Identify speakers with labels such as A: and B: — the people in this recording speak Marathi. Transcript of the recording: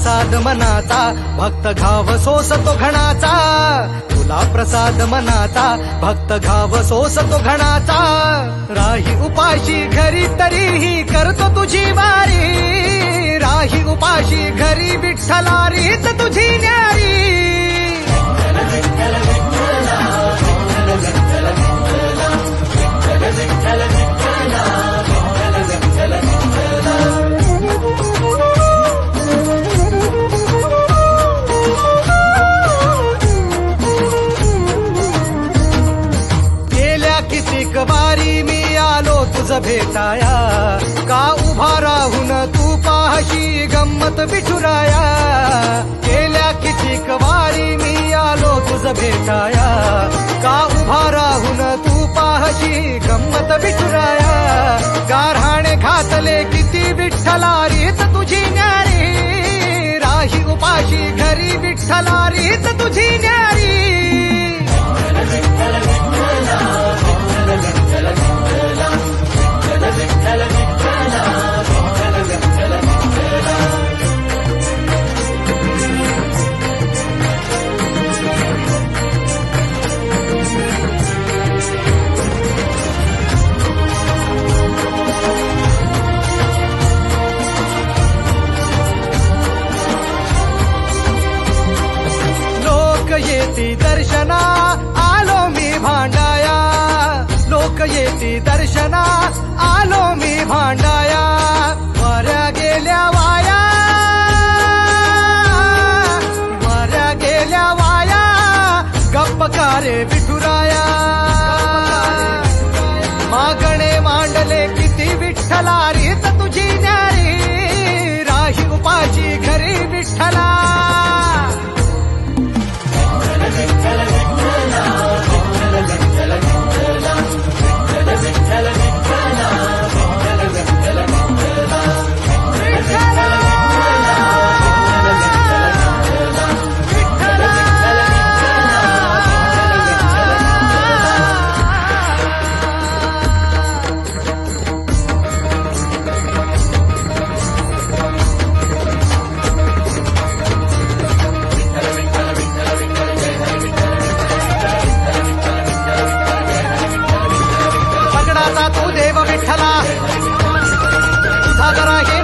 A: प्रसाद मनाचा भक्त घाव सोस तो घणाचा. तुला प्रसाद मनाचा भक्त घाव सोस तो घणाचा. राही उपाशी घरी तरीही करतो तुझी वारी. राही उपाशी घरी विठ्ठला रीत तुझी भेटाया. का उभा राहून तू पाहशी गंमत बिठुराया गेल्या कितीक वारी मी आलो तुझ भेटाया. का उभा राहून तू पाहशी गंमत बिठुराया गारहाणे घातले किती विठ्ठला रीत तुझी न्यारी. राही उपाशी घरी विठ्ठला रीत येती दर्शना आलो मी भांडाया. लोक येती दर्शना आलो मी भांडाया. वाऱ्या गेल्या वाया. वाऱ्या गेल्या वाया. गप्पकारे विठुराया? मागणे मांडले किती विठ्ठलारी तुझी न्यारी. राही उपाशी ಸಾಗರ ಹೇ